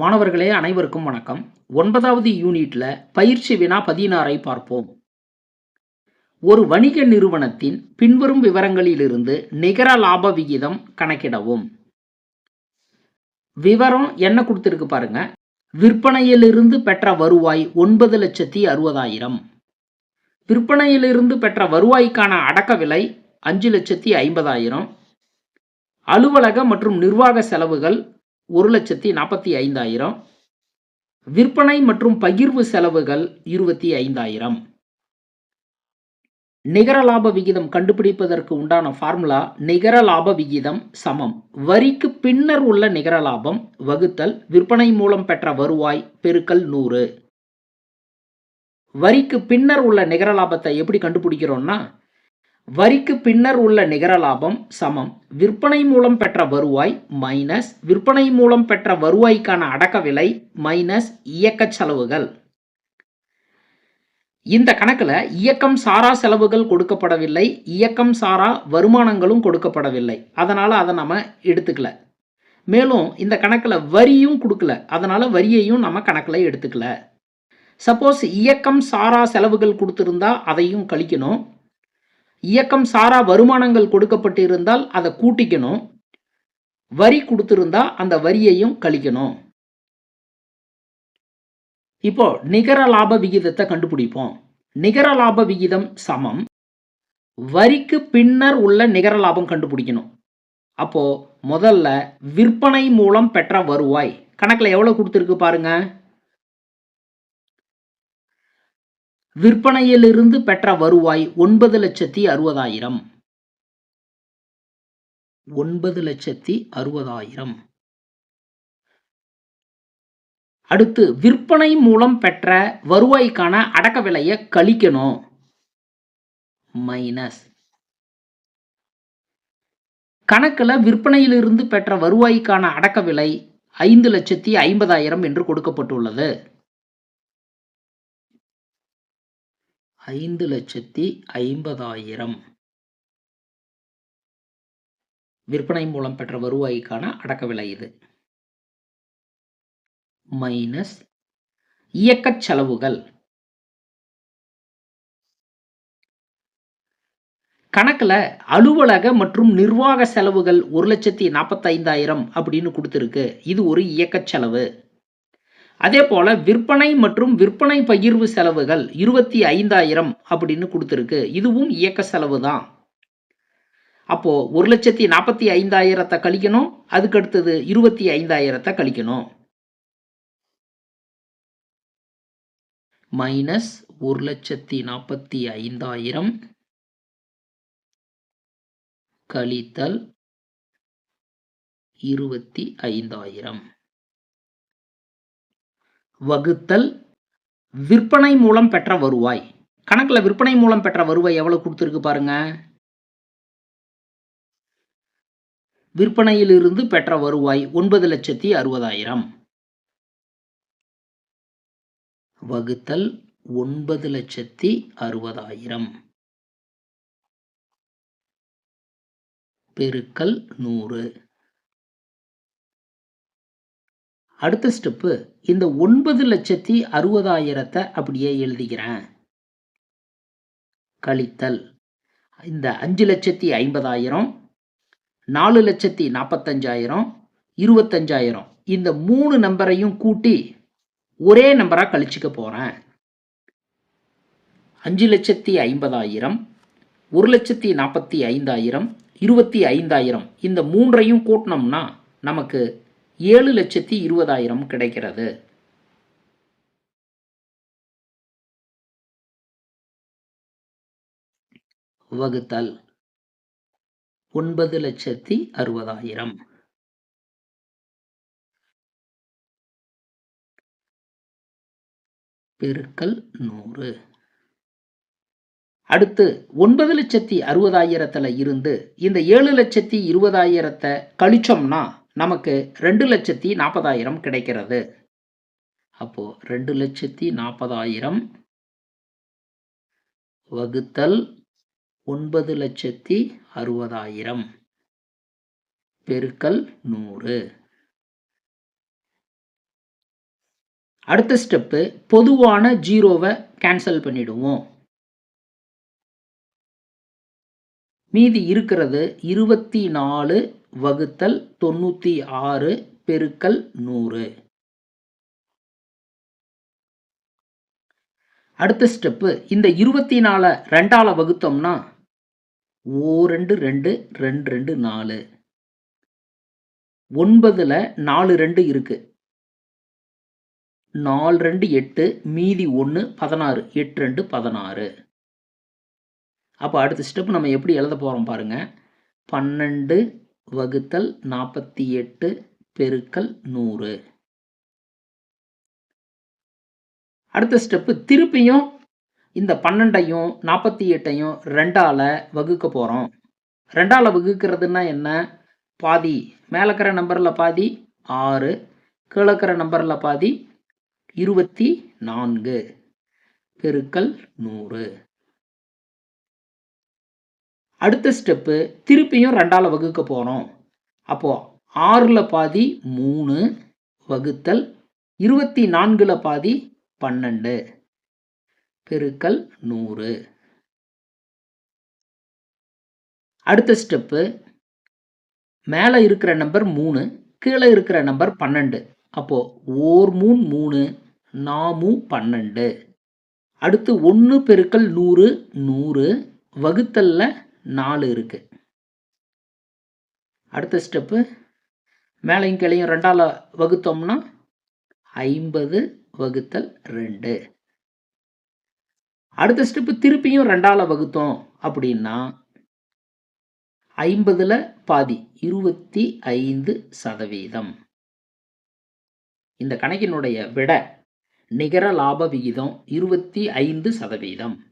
மாணவர்களே அனைவருக்கும் வணக்கம். ஒன்பதாவது யூனிட்ல பயிற்சி வினா பதினாறை பார்ப்போம். ஒரு வணிக நிறுவனத்தின் பின்வரும் விவரங்களிலிருந்து நிகர லாப விகிதம் கணக்கிடவும். விவரம் என்ன கொடுத்துருக்கு பாருங்க. விற்பனையிலிருந்து பெற்ற வருவாய் ஒன்பது லட்சத்தி அறுபதாயிரம். விற்பனையிலிருந்து பெற்ற வருவாய்க்கான அடக்க விலை அஞ்சு லட்சத்தி ஐம்பதாயிரம். அலுவலக மற்றும் நிர்வாக செலவுகள் ஒரு லட்சத்தி நாற்பத்தி ஐந்தாயிரம். விற்பனை மற்றும் பகிர்வு செலவுகள் இருபத்தி ஐந்தாயிரம். நிகர லாப விகிதம் கண்டுபிடிப்பதற்கு உண்டான ஃபார்முலா நிகர லாப விகிதம் சமம். வரிக்கு பின்னர் உள்ள நிகர லாபம் வகுத்தல் விற்பனை மூலம் பெற்ற வருவாய் பெருக்கல் நூறு. வரிக்கு பின்னர் உள்ள நிகர லாபத்தை எப்படி கண்டுபிடிக்கிறோம்னா வரிக்கு பின்னர் உள்ள நிகர லாபம் சமம். விற்பனை மூலம் பெற்ற வருவாய் மைனஸ் விற்பனை மூலம் பெற்ற வருவாய்க்கான அடக்க விலை மைனஸ் இயக்க செலவுகள். இந்த கணக்கில் இயக்கம் சாரா செலவுகள் கொடுக்கப்படவில்லை இயக்கம் சாரா வருமானங்களும் கொடுக்கப்படவில்லை. அதனால் அதை நம்ம எடுத்துக்கல. மேலும் இந்த கணக்கில் வரியும் கொடுக்கல அதனால் வரியையும் நம்ம கணக்கில் எடுத்துக்கல. சப்போஸ் இயக்கம் சாரா செலவுகள் கொடுத்துருந்தா அதையும் கழிக்கணும். இயக்கம் சாரா வருமானங்கள் கொடுக்கப்பட்டு இருந்தால் அதை கூட்டிக்கணும். வரி கொடுத்திருந்தா அந்த வரியையும் கழிக்கணும். இப்போ நிகர லாப விகிதத்தை கண்டுபிடிப்போம். நிகர லாப விகிதம் சமம். வரிக்கு பின்னர் உள்ள நிகர லாபம் கண்டுபிடிக்கணும். அப்போ முதல்ல விற்பனை மூலம் பெற்ற வருவாய். கணக்கில் எவ்வளோ கொடுத்துருக்கு பாருங்க? விற்பனையிலிருந்து பெற்ற வருவாய் ஒன்பது லட்சத்தி அறுபதாயிரம். ஒன்பது லட்சத்தி அறுபதாயிரம். அடுத்து விற்பனை மூலம் பெற்ற வருவாய்க்கான அடக்க விலையை கழிக்கணும். மைனஸ். கணக்கில் விற்பனையிலிருந்து பெற்ற வருவாய்க்கான அடக்க விலை ஐந்து லட்சத்தி ஐம்பதாயிரம் என்று கொடுக்கப்பட்டுள்ளது. ஐந்து லட்சத்தி ஐம்பதாயிரம். விற்பனை மூலம் பெற்ற வருவாய்க்கான அடக்க விலை இது. மைனஸ் இயக்கச் செலவுகள். கணக்கில் அலுவலக மற்றும் நிர்வாக செலவுகள் ஒரு லட்சத்தி நாற்பத்தைந்தாயிரம் அப்படின்னு கொடுத்துருக்கு. இது ஒரு இயக்கச் செலவு. அதே போல் விற்பனை மற்றும் விற்பனை பகிர்வு செலவுகள் இருபத்தி ஐந்தாயிரம் அப்படின்னு கொடுத்துருக்கு. இதுவும் இயக்க செலவு தான் அப்போது ஒரு லட்சத்தி நாற்பத்தி ஐந்தாயிரத்தை கழிக்கணும். அதுக்கு அடுத்தது இருபத்தி ஐந்தாயிரத்தை கழிக்கணும். மைனஸ் ஒரு லட்சத்தி நாற்பத்தி ஐந்தாயிரம் கழித்தல் இருபத்தி ஐந்தாயிரம். வகுத்தல் விற்பனை மூலம் பெற்ற வருவாய். கணக்கில் விற்பனை மூலம் பெற்ற வருவாய் எவ்வளோ கொடுத்துருக்கு பாருங்க? விற்பனையிலிருந்து பெற்ற வருவாய் ஒன்பது லட்சத்தி அறுபதாயிரம். வகுத்தல் ஒன்பது லட்சத்தி அறுபதாயிரம். பெருக்கல் நூறு. அடுத்த ஸ்டெப்பு இந்த ஒன்பது லட்சத்தி அறுபதாயிரத்தை அப்படியே எழுதிக்கிறேன் கழித்தல். இந்த அஞ்சு லட்சத்தி ஐம்பதாயிரம் நாலு லட்சத்தி நாற்பத்தஞ்சாயிரம் இருபத்தஞ்சாயிரம் இந்த மூணு நம்பரையும் கூட்டி ஒரே நம்பராக கழிச்சுக்க போகிறேன் அஞ்சு லட்சத்தி ஐம்பதாயிரம் ஒரு லட்சத்தி நாற்பத்தி ஐந்தாயிரம் இருபத்தி ஐந்தாயிரம் இந்த மூன்றையும் கூட்டினோம்னா நமக்கு ஏழு லட்சத்தி இருபதாயிரம் கிடைக்கிறது. வகுத்தல் ஒன்பது லட்சத்தி அறுபதாயிரம். பெருக்கல் நூறு. அடுத்து ஒன்பது லட்சத்தி அறுபதாயிரத்தில் இருந்து இந்த ஏழு லட்சத்தி இருபதாயிரத்தை கழிச்சோம்னா நமக்கு ரெண்டு லட்சத்தி நாற்பதாயிரம் கிடைக்கிறது. அப்போது ரெண்டு லட்சத்தி நாற்பதாயிரம் வகுத்தல் ஒன்பது லட்சத்தி அறுபதாயிரம் பெருக்கல் நூறு. அடுத்த ஸ்டெப்பு பொதுவான ஜீரோவை கேன்சல் பண்ணிடுவோம். மீதி இருக்கிறது இருபத்தி நாலு வகுத்தல் தொண்ணூற்றி ஆறு பெருக்கல் நூறு. அடுத்த ஸ்டெப்பு இந்த இருபத்தி நாலை ரெண்டால் வகுத்தோம்னா ஓ ரெண்டு ரெண்டு ரெண்டு ரெண்டு நாலு. ஒன்பதில் நாலு ரெண்டு இருக்கு. நாலு ரெண்டு எட்டு மீதி ஒன்று பதினாறு எட்டு ரெண்டு பதினாறு. அப்போ அடுத்த ஸ்டெப் நம்ம எப்படி எழுத போகிறோம் பாருங்கள் பன்னெண்டு வகுத்தல் நாற்பத்தி எட்டு பெருக்கல் நூறு. அடுத்த ஸ்டெப்பு திருப்பியும் இந்த பன்னெண்டையும் நாற்பத்தி எட்டையும் ரெண்டால் வகுக்க போகிறோம் ரெண்டால் வகுக்கிறதுனா என்ன? பாதி மேலக்கிற நம்பரில் பாதி ஆறு கீழக்கிற நம்பரில் பாதி இருபத்தி நான்கு. பெருக்கல் நூறு. அடுத்த ஸ்டெப்பு திருப்பியும் ரெண்டால் வகுக்க போகிறோம் அப்போது ஆறில் பாதி மூணு வகுத்தல் இருபத்தி நான்கில் பாதி பன்னெண்டு. பெருக்கல் நூறு. அடுத்த ஸ்டெப்பு மேலே இருக்கிற நம்பர் மூணு கீழே இருக்கிற நம்பர் பன்னெண்டு. அப்போது ஓர் மூணு மூணு நாமு பன்னெண்டு. அடுத்து ஒன்று பெருக்கல் நூறு நூறு. வகுத்தலில் நாலு இருக்குது அடுத்த ஸ்டெப்பு மேலையும் கிளையும் ரெண்டால் வகுத்தோம்னா ஐம்பது வகுத்தல் ரெண்டு. அடுத்த ஸ்டெப்பு திருப்பியும் ரெண்டால் வகுத்தோம் அப்படின்னா ஐம்பதில் பாதி இருபத்தி ஐந்து சதவீதம். இந்த கணக்கினுடைய விட நிகர லாப விகிதம் இருபத்தி ஐந்து சதவீதம்.